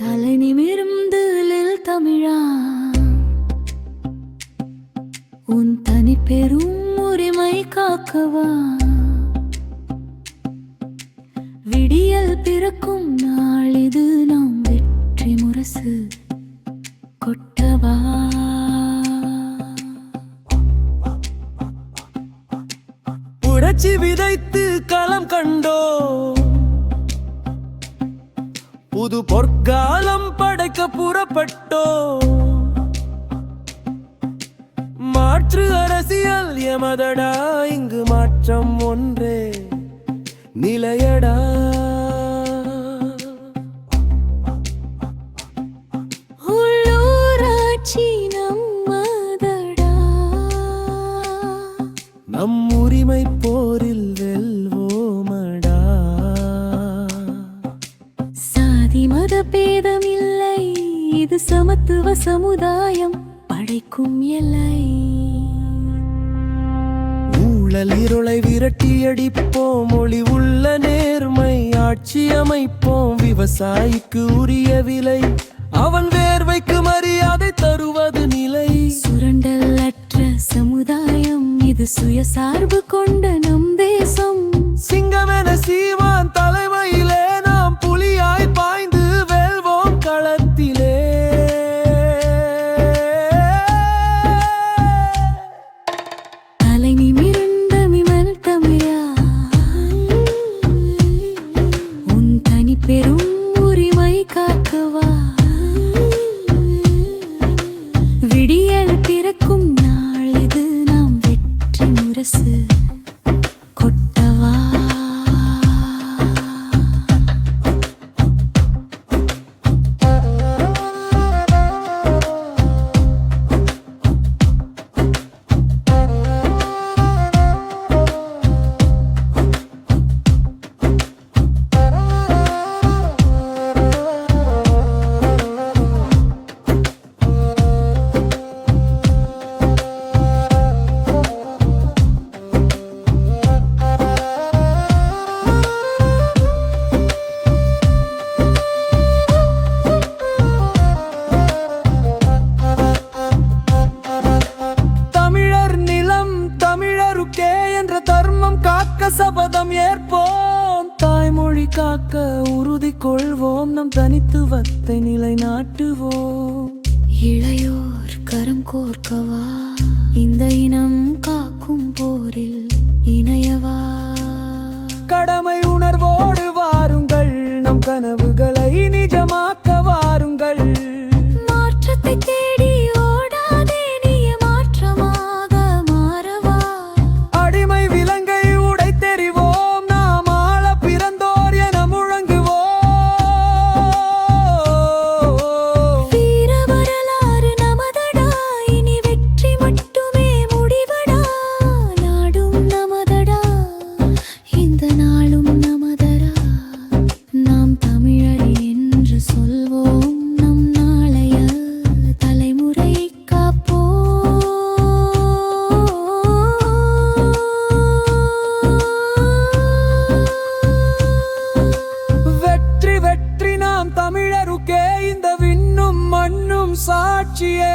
தலை நிமிர்ந்து லில் தமிழா. உன் தனி பெரும் உரிமை காக்கவா. விடியல் பிறக்கும் நாள் இது நாம் வெற்றி முரசு கொட்டவா. புரட்சி விதைத்து களம் கண்டோ புது பொற்காலம் படைக்க புறப்பட்டோ. மாற்று அரசியல் எமதடா இங்கு மாற்றம் ஒன்றே. நிலையடா சமத்துவ சமுதாயம் படைக்கும் எல்லை. ஊழல் இருளை விரட்டி அடிப்போம் மொழி உள்ள நேர்மை ஆட்சி அமைப்போம். விவசாயிக்கு உரிய விலை அவன் வேர்வைக்கு மரியாதை தருவது நிலை. சுரண்டல் அற்ற சமுதாயம் இது சுயசார்பு கொண்ட நம் தேசம். தலை நிமிர்ந்த விமல் தமிழா உன் தனி பெரும் உரிமை காக்கவா. விடியல் பிறக்கும் நாள் இது நாம் வெற்றி முரசு. காக்க உறுதி கொள்வோம். நம் தனித்துவத்தை நிலைநாட்டுவோம். இளையோர் கரம் கோர்க்கவா? இந்த இனம் காக்கும் போரில் இணையவா? கடமை உணர்வோடு வாருங்கள். நம் கனவுகளை மண்ணும் சாட்சியே.